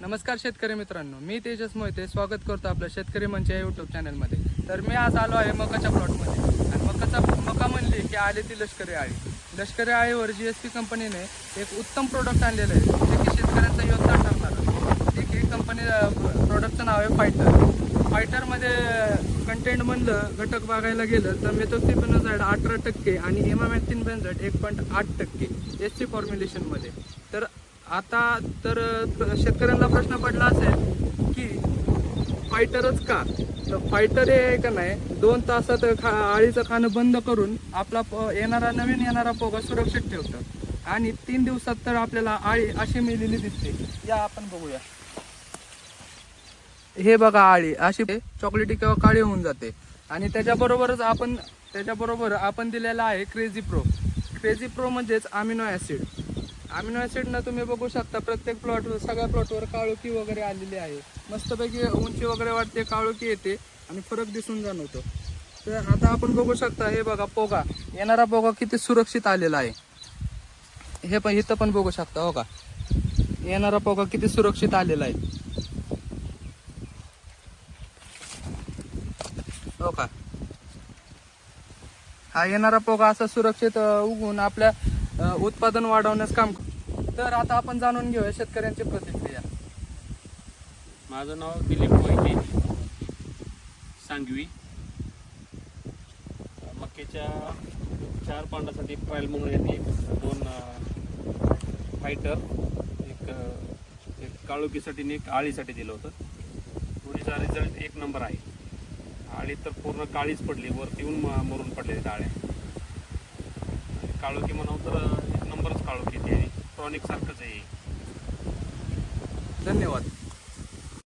नमस्कार शेतकरी मित्रांनो मी तेजस मोहिते. स्वागत करतो आपलं शेतकरी मंच या यूट्यूब चॅनलमध्ये तर मी आज आलो आहे मकाच्या प्लॉटमध्ये आणि मकाचा मका म्हणली की आली ती लष्करी आळी. लष्करी आळीवर जी एस पी कंपनीने एक उत्तम प्रोडक्ट आणलेलं आहे. जे की शेतकऱ्यांचा योगदान ठरणार जे की कंपनी प्रोडक्टचं नाव आहे फायटर फायटरमध्ये कंटेंट म्हणलं घटक बघायला गेलं तर मेथोक्सिपेनोझाईड अठरा टक्के आणि एमामॅक्सिन बेनझाईड एक पॉईंट आठ टक्के. एस सी फॉर्म्युलेशनमध्ये तर आता तर शेतकऱ्यांना प्रश्न पडला असेल की फायटरच का? तर फायटर हे आहे का नाही? दोन तासात खा आळीचं खाणं बंद करून आपला प- येणारा नवीन येणारा पोगा सुरक्षित ठेवतं आणि तीन दिवसात तर आपल्याला आळी अशी मिळलेली दिसते. या आपण बघूया. हे बघा आळी अशी चॉकलेटी किंवा काळी होऊन जाते. आणि त्याच्याबरोबरच आपण त्याच्याबरोबर आपण दिलेला आहे क्रेझी प्रो क्रेझी प्रो म्हणजेच अमिनो ॲसिड अमिनो ॲसिडनं तुम्ही बघू शकता प्रत्येक प्लॉटवर सगळ्या प्लॉटवर काळोखी वगैरे आलेली आहे. मस्तपैकी उंची वगैरे वाटते काळोखी येते आणि फरक दिसून जाणवतो. तर आता आपण बघू शकता हे बघा पोगा. येणारा पोगा किती सुरक्षित आलेला आहे. हे पण इथं पण बघू शकता हो का? येणारा पोगा किती सुरक्षित आलेला आहे. हो का? हा येणारा पोगा असा सुरक्षित उगून उगवून आपल्या उत्पादन वाढवण्यास काम कर तर आता आपण जाणून घेऊया शेतकऱ्यांची प्रतिक्रिया. माझं नाव दिलीप मोहिते सांगवी. मक्केच्या चार पांडासाठी ट्रायल म्हणून यांनी एक दोन फायटर एक एक काळुकीसाठी आणि एक आळीसाठी दिलं होतं. पुढीचा रिझल्ट एक नंबर आहे. आळी तर पूर्ण काळीच पडली वरती येऊन म- मरून पडलेली डाळ्या. काळोखी म्हणावं तर इलेक्ट्रॉनिक सारखंच आहे. धन्यवाद.